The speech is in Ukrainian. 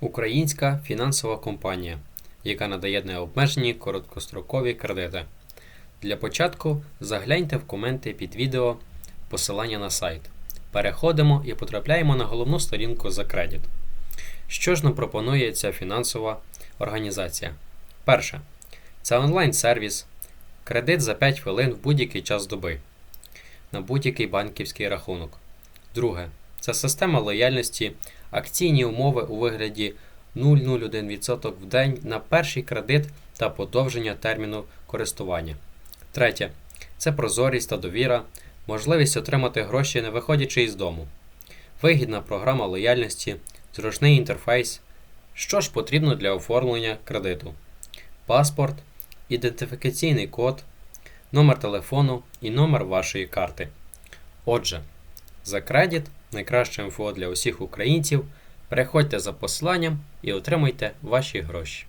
Українська фінансова компанія, яка надає необмежені короткострокові кредити. Для початку загляньте в коменти під відео посилання на сайт. Переходимо і потрапляємо на головну сторінку за кредит. Що ж нам пропонує ця фінансова організація? Перше. Це онлайн-сервіс, кредит за 5 хвилин в будь-який час доби на будь-який банківський рахунок. Друге. Це система лояльності, акційні умови у вигляді 0,01% в день на перший кредит та подовження терміну користування. Третє. Це прозорість та довіра, можливість отримати гроші не виходячи із дому. Вигідна програма лояльності, зручний інтерфейс. Що ж потрібно для оформлення кредиту? Паспорт, ідентифікаційний код, номер телефону і номер вашої карти. Отже, за кредит найкраще МФО для усіх українців. Переходьте за посиланням і отримайте ваші гроші.